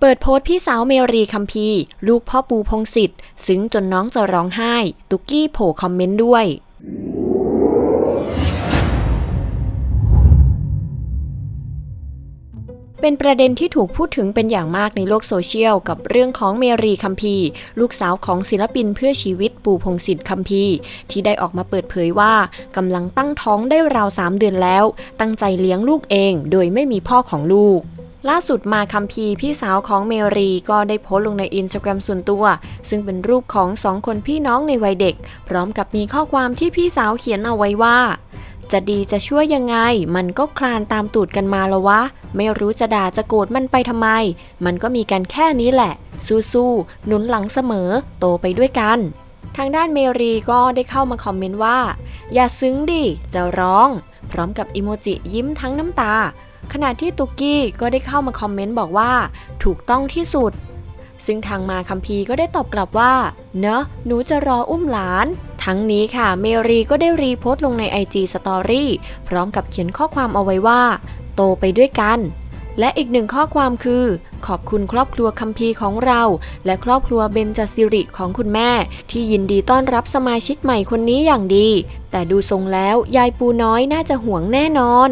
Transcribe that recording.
เปิดโพสต์พี่สาวเมรีคัมพีลูกพ่อปูพงศิษฐ์ซึ้งจนน้องจะร้องไห้ ตุกกี้โผล่คอมเมนต์ด้วยเป็นประเด็นที่ถูกพูดถึงเป็นอย่างมากในโลกโซเชียล กับเรื่องของเมรีคัมพีลูกสาวของศิลปินเพื่อชีวิตปูพงศิษฐ์คัมพีที่ได้ออกมาเปิดเผยว่ากำลังตั้งท้องได้ราวสามเดือนแล้ว ตั้งใจเลี้ยงลูกเอง โดยไม่มีพ่อของลูก ล่าสุดมาคัมพีพี่สาวของเมรีก็ได้โพสต์ลงในอินสตาแกรมส่วนตัว ซึ่งเป็นรูปของสองคนพี่น้องในวัยเด็ก พร้อมกับมีข้อความที่พี่สาวเขียนเอาไว้ว่า จะดีจะช่วยยังไง มันก็คลานตามตูดกันมาแล้ววะ ไม่รู้จะด่าจะโกรธมันไปทำไม มันก็มีกันแค่นี้แหละ สู้ๆหนุนหลังเสมอ โตไปด้วยกันทางด้านเมรีก็ได้เข้ามาคอมเมนต์ว่า อย่าซึ้งดิ จะร้อง พร้อมกับอิโมจิยิ้มทั้งน้ำตา ขณะที่ตุกกี้ก็ได้เข้ามาคอมเมนต์บอกว่า ถูกต้องที่สุด ซึ่งทางมาคัมพีก็ได้ตอบกลับว่า เนอะหนูจะรออุ้มหลาน ทั้งนี้ค่ะเมรีก็ได้รีโพสต์ลงใน IG Story พร้อมกับเขียนข้อความเอาไว้ว่า โตไปด้วยกัน และอีกหนึ่งข้อความคือ ขอบคุณครอบครัวคัมพีของเรา และครอบครัวเบนจสิริของคุณแม่ ที่ยินดีต้อนรับสมาชิกใหม่คนนี้อย่างดี แต่ดูทรงแล้วยายปูน้อยน่าจะห่วงแน่นอน